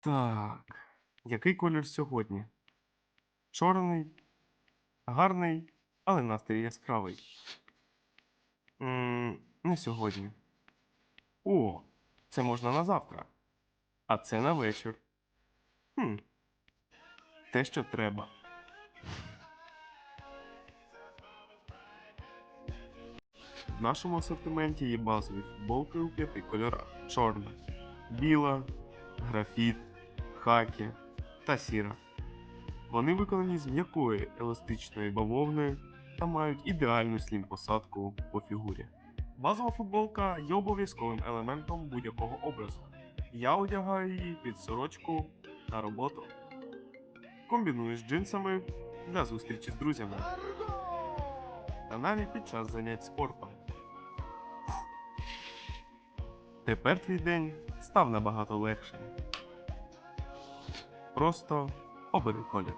Так. Який колір сьогодні? Чорний, гарний, але настрій яскравий. м не сьогодні. О, це можна на завтра. А це на вечір. Хм. Те, що треба. В нашому асортименті є базові футболки у п'яти кольорах: чорна, біла, графіт, хакі та сіра. Вони виконані з м'якої еластичної бавовни та мають ідеальну слім посадку по фігурі. Базова футболка є обов'язковим елементом будь-якого образу. Я одягаю її під сорочку на роботу. Комбіную з джинсами для зустрічі з друзями. Та навіть під час занять спортом. Тепер твій день став набагато легшим. Просто обери колір.